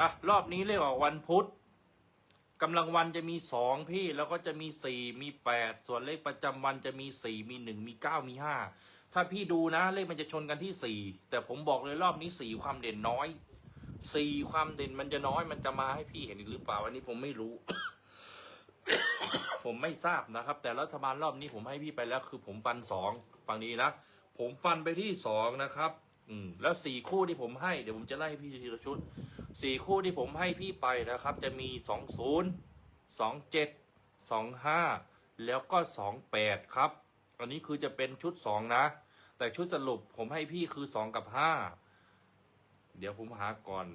อะรอบนี้เลขออกวันพุธกำลังวันจะมีสองพี่แล้วก็จะมีสี่มีแปดส่วนเลขประจำวันจะมีสี่มีหนึ่งมีเก้ามีห้าถ้าพี่ดูนะเลขมันจะชนกันที่สี่แต่ผมบอกเลยรอบนี้สี่ความเด่นน้อยสี่ความเด่นมันจะน้อยมันจะมาให้พี่เห็นหรือเปล่าอันนี้ผมไม่รู้ ผมไม่ทราบนะครับ แต่รัฐบาลรอบนี้ผมให้พี่ไปแล้ว คือผมฟันสองฝั่งนี้นะผมฟันไปที่สองนะครับ อืมแล้วสี่คู่ที่ผมให้เดี๋ยวผมจะไล่ให้พี่ทีละชุดสี่คู่ที่ผมให้พี่ไปนะครับ จะมีสองศูนย์สองเจ็ดสองห้าแล้วก็สองแปดครับ อันนี้คือจะเป็นชุดสองนะ แต่ชุดสรุปผมให้พี่คือสองกับห้าเดี๋ยวผมหาก่อน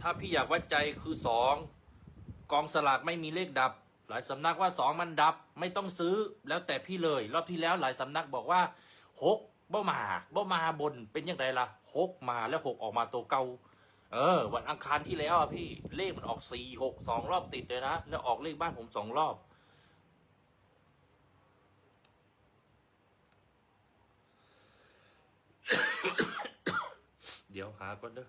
ถ้าพี่อยากวัดใจคือสองกองสลากไม่มีเลขดับ หลายสำนักว่าสองมันดับ ไม่ต้องซื้อแล้วแต่พี่เลย รอบที่แล้วหลายสำนักบอกว่าหก บ่มาบ่มาบนเป็นยังไงล่ะหกมาแล้วหกออกมาตัวเก่าเออ วันอังคารที่แล้วอะพี่เลขมันออกสี่หกสองรอบติดเลยนะแล้วออกเลขบ้านผมสองรอบ เดี๋ยวหาก่อนเด้อ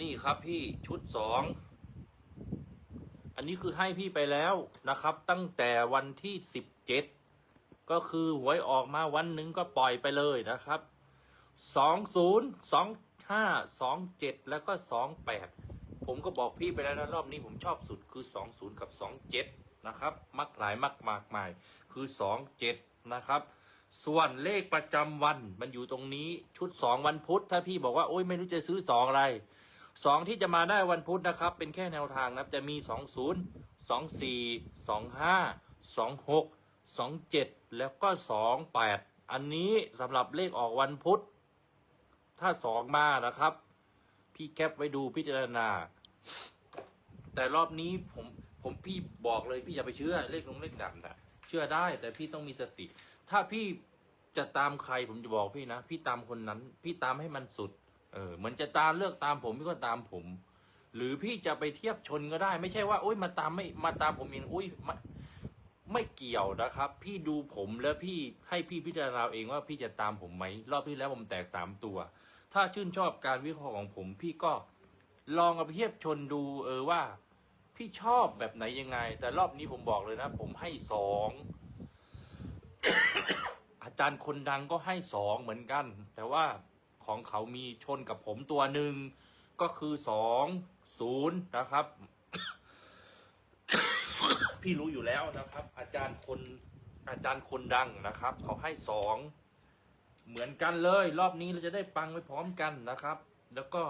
นี่ครับพี่ชุดสองอันนี้คือให้พี่ไปแล้วนะครับ ตั้งแต่วันที่สิบเจ็ด ก็คือหวยออกมาวันหนึ่งก็ปล่อยไปเลยนะครับสองศูนย์สองห้าสองเจ็ดแล้วก็สองแปดผมก็บอกพี่ไปแล้วนะรอบนี้ผมชอบสุดคือสองศูนย์กับสองเจ็ดนะครับ มักหลายมักมากมายคือสองเจ็ดนะครับ ส่วนเลขประจำวันมันอยู่ตรงนี้ชุดสองวันพุธถ้าพี่บอกว่าโอ๊ยไม่รู้จะซื้อสองอะไรสองที่จะมาได้วันพุธนะครับ เป็นแค่แนวทางนะจะมีสองศูนย์สองสี่สองห้าสองหก สองเจ็ดแล้วก็สองแปดอันนี้สำหรับเลขออกวันพุธ ถ้าสองมานะครับ พี่แคปไว้ดูพิจารณา แต่รอบนี้ผมผมพี่บอกเลยพี่อย่าไปเชื่อเลขลงเลขดับนะเชื่อได้แต่พี่ต้องมีสติ ถ้าพี่จะตามใครผมจะบอกพี่นะ พี่ตามคนนั้น พี่ตามให้มันสุด เออเหมือนจะตามเลือกตามผมพี่ก็ตามผม หรือพี่จะไปเทียบชนก็ได้ ไม่ใช่ว่าโอ๊ยมาตามไม่มาตามผมเองอุ้ย ไม่เกี่ยวนะครับ พี่ดูผมแล้วพี่ให้พี่พิจารณาเองว่าพี่จะตามผมไหมรอบที่แล้วผมแตกสามตัว ถ้าชื่นชอบการวิเคราะห์ของผมพี่ก็ลองเอาไปเทียบชนดูเออว่า พี่ชอบแบบไหนยังไง แต่รอบนี้ผมบอกเลยนะ ผมให้สองอาจารย์คนดังก็ให้สองเหมือนกัน แต่ว่าของเขามีชนกับผมตัวหนึ่งก็คือสองศูนย์นะครับ พี่รู้อยู่แล้วนะครับ อาจารย์คนอาจารย์คนดังนะครับ เขาให้สองเหมือนกันเลย รอบนี้เราจะได้ปังไปพร้อมกันนะครับ แล้วก็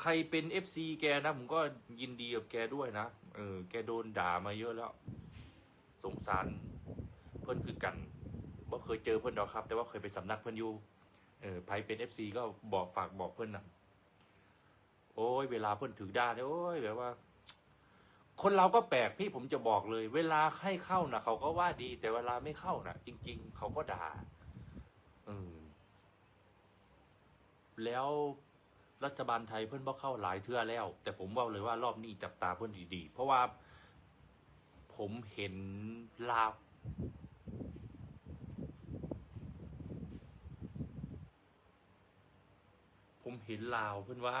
ใครเป็นเอฟซีแกนะผมก็ยินดีกับแกด้วยนะเออแกโดนด่ามาเยอะแล้ว สงสารเพื่อนคือกันบ่เคยเจอเพื่อนดอกครับ แต่ว่าเคยไปสำนักเพื่อนอยู่เออไพเป็นเอฟซีก็บอกฝากบอกเพื่อนนะโอ้ยเวลาเพื่อนถือด้าเนี่ยโอ้ยแบบว่า คนเราก็แปลกพี่ผมจะบอกเลย เวลาให้เข้านะเขาก็ว่าดี แต่เวลาไม่เข้านะจริง ๆ เขาก็ด่าอืมแล้วรัฐบาลไทยเพื่อนบ่เข้าหลายเทื่อแล้ว แต่ผมว่าเลยว่ารอบนี้จับตาเพื่อนดีๆ เพราะว่าผมเห็นลาวผมเห็นลาวเพื่อนว่า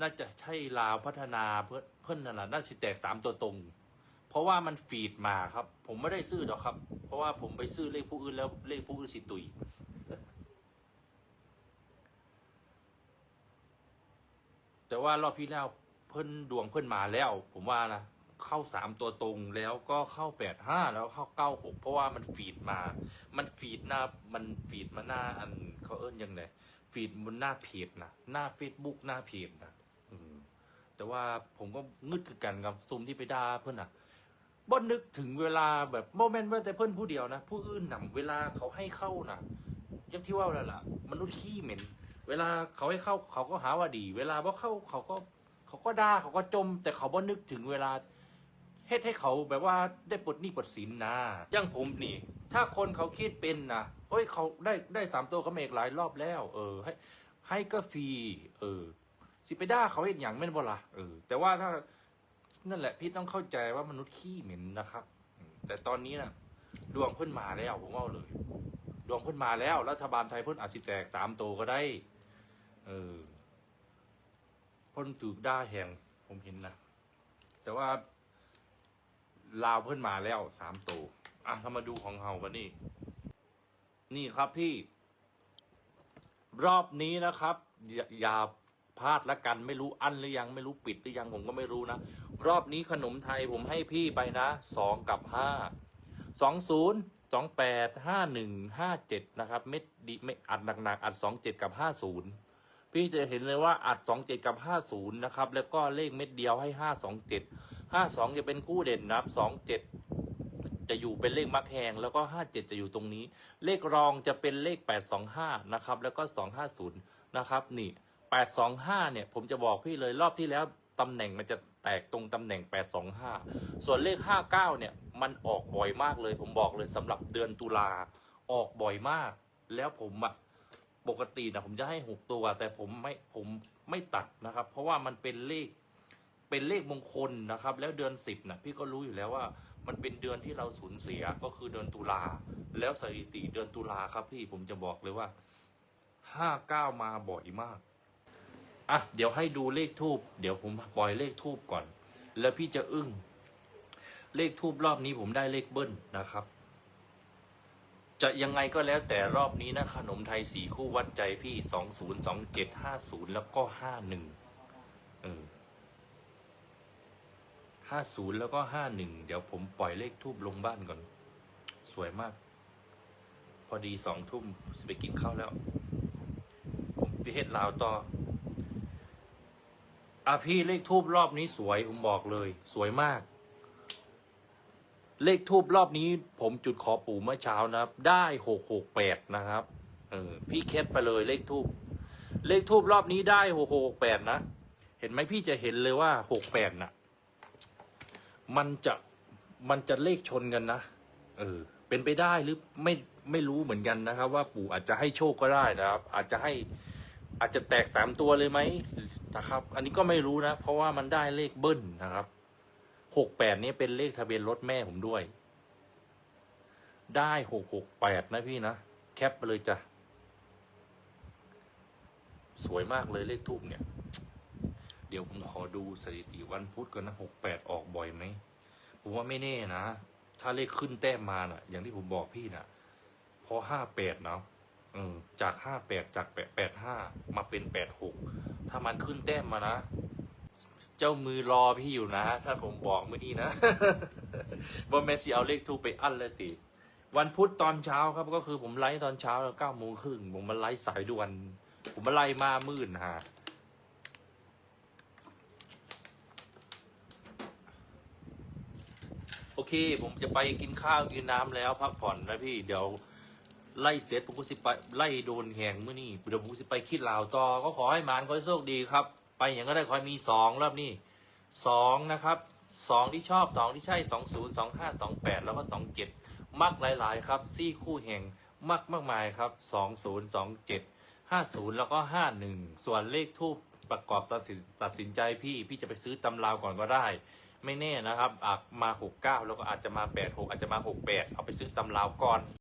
น่าจะใช่ลาวพัฒนาเพื่อนเพื่อนนั่นแหละน่าจะแตกสามตัวตรง เพราะว่ามันฟีดมาครับ ผมไม่ได้ซื้อหรอกครับ เพราะว่าผมไปซื้อเลขผู้อื่นแล้วเลขผู้อื่นสิตุยแต่ว่ารอบที่แล้วเพิ่นดวงเพิ่นมาแล้ว ผมว่านะเข้าสามตัวตรงแล้วก็เข้าแปดห้าแล้วเข้าเก้าหกเพราะว่ามันฟีดมา มันฟีดหน้ามันฟีดมาหน้าอันเขาเอิ้นยังไงฟีดบนหน้าเพจนะหน้าเฟซบุ๊กหน้าเพจนะ แต่ว่าผมก็งึดคือกันกับซุมที่ไปด่าเพื่อนอะบ่นึกถึงเวลาแบบโมเมนต์ว่าแต่เพื่อนผู้เดียวนะผู้อื่นนำเวลาเขาให้เข้านะยังที่ว่าแล้วล่ะมนุษย์ขี้เหม็น เวลาเขาให้เข้าเขาก็หาว่าดี เวลาว่าเข้าเขาก็เขาก็ด่าเขาก็จม แต่เขาบ่นึกถึงเวลาเฮ็ดให้เขาแบบว่าได้ปลดหนี้ปลดสินนะอย่างผมนี่ ถ้าคนเขาคิดเป็นนะเฮ้ยเขาได้ได้สามตัวเขาเมกหลายรอบแล้ว เออ ให้ ให้ก็ฟรีเออ สิไปด่าเขาเห็นอย่างแม่นบ่ล่ะเออแต่ว่าถ้านั่นแหละ พี่ต้องเข้าใจว่ามนุษย์ขี้เหม็นนะครับแต่ตอนนี้นะดวงเพิ่นมาแล้วผมว่าเลย ดวงเพิ่นมาแล้ว รัฐบาลไทยเพิ่นอาจสิแตกสามโตก็ได้ เออเพิ่นถูกด่าแหงผมเห็นนะแต่ว่าลาวเพิ่นมาแล้วสามโตอะเรามาดูของเฮากันนี่นี่ครับพี่ รอบนี้นะครับ อย่าอย่า พลาดละกันไม่รู้อั้นหรือยังไม่รู้ปิดหรือยังผมก็ไม่รู้นะ รอบนี้ขนมไทยผมให้พี่ไปนะสองกับห้าสองศูนย์สองแปดห้าหนึ่งห้าเจ็ดนะครับเม็ดดีไม่อัดหนักๆอัดสองเจ็ดกับห้าศูนย์พี่จะเห็นเลยว่าอัดสองเจ็ดกับห้าศูนย์นะครับ แล้วก็เลขเม็ดเดียวให้ห้าสองเจ็ดห้าสองจะเป็นคู่เด่นนะครับสองเจ็ดจะอยู่เป็นเลขมักแหงแล้วก็ห้าเจ็ดจะอยู่ตรงนี้ เลขรองจะเป็นเลขแปดสองห้านะครับ แล้วก็สองห้าศูนย์นะครับ นี่ แปดสองห้าเนี่ย ผมจะบอกพี่เลยรอบที่แล้วตำแหน่งมันจะแตกตรงตำแหน่งแปดสองห้าส่วนเลขห้าเก้าเนี่ย มันออกบ่อยมากเลย ผมบอกเลยสำหรับเดือนตุลาออกบ่อยมาก แล้วผมอะปกตินะผมจะให้หกตัว แต่ผมไม่ผมไม่ตัดนะครับ เพราะว่ามันเป็นเลขเป็นเลขมงคลนะครับ แล้วเดือนสิบนะพี่ก็รู้อยู่แล้วว่า มันเป็นเดือนที่เราสูญเสียก็คือเดือนตุลาแล้วสถิติเดือนตุลาครับพี่ผมจะบอกเลยว่าห้าเก้ามาบ่อยมาก อะเดี๋ยวให้ดูเลขทูบเดี๋ยวผมปล่อยเลขทูบก่อน แล้วพี่จะอึ้ง เลขทูบรอบนี้ผมได้เลขเบิ้ลนะครับ จะยังไงก็แล้วแต่รอบนี้นะขนมไทยสีคู่วัดใจพี่สองศูนย์สองเจ็ดห้าศูนย์แล้วก็ห้าหนึ่งเออห้าศูนย์แล้วก็ห้าหนึ่งเดี๋ยวผมปล่อยเลขทูบลงบ้านก่อน สวยมาก พอดีสองทุ่มจะไปกินข้าวแล้ว ผมไปเฮ็ดลาวต่อ อะพี่เลขทูบรอบนี้สวยผมบอกเลย สวยมาก เลขทูบรอบนี้ ผมจุดขอปู่เมื่อเช้านะครับ ได้หกหกแปดนะครับเออพี่แคปไปเลยเลขทูบเลขทูบรอบนี้ได้หกหกแปดนะเห็นไหมพี่จะเห็นเลยว่าหกแปดน่ะ มันจะมันจะเลขชนกันนะเออ เป็นไปได้หรือไม่ไม่รู้เหมือนกันนะครับ ว่าปู่อาจจะให้โชคก็ได้นะครับ อาจจะให้อาจจะแตกสามตัวเลยไหม นะครับ อันนี้ก็ไม่รู้นะ เพราะว่ามันได้เลขเบิ้ลนะครับหกแปดนี่เป็นเลขทะเบียนรถแม่ผมด้วย ได้หกหกแปดนะพี่นะ แคปไปเลยจ้ะ สวยมากเลยเลขทูบเนี่ย เดี๋ยวผมขอดูสถิติวันพุธก่อนนะหกแปดออกบ่อยไหม ผมว่าไม่แน่นะ ถ้าเลขขึ้นแต้มมาน่ะ อย่างที่ผมบอกพี่น่ะ พอห้าแปดเนาะจากห้าแปดจากแปดแปดห้ามาเป็นแปดหก ถ้ามันขึ้นแต้มมานะ เจ้ามือรอพี่อยู่นะ ถ้าผมบอกเมื่อนี้นะว่าแมสซี่เอาเลขทูไปอั้นเลยติวันพุธตอนเช้าครับก็คือผมไลฟ์ตอนเช้าเก้าโมงครึ่งผมมาไลฟ์สายด่วน ผมมาไล่มามื่นฮะโอเค ผมจะไปกินข้าวกินน้ำแล้วพักผ่อนนะพี่เดี๋ยว ไล่เสร็จผมก็สิไปไล่โดนแหงเมื่อนี่เดี๋ยวผมสิไปคิดลาวต่อก็ขอให้มานขอให้โชคดีครับ ไปอย่างก็ได้ขอให้มีสองรอบนี้สองนะครับสองที่ชอบสองที่ใช่สองศูนย์สองห้าสองแปดแล้วก็สองเจ็ดมักหลาย ๆ ครับซี่คู่แห่งมักมากมายครับสองศูนย์สองเจ็ดห้าศูนย์แล้วก็ห้าหนึ่งส่วนเลขทูปประกอบตัดสินตัดสินใจพี่พี่จะไปซื้อตำราวก่อนก็ได้ ไม่แน่นะครับอาจมาหกเก้าแล้วก็อาจจะมาแปดหกอาจจะมาหกแปดเอาไปซื้อตำราวก่อน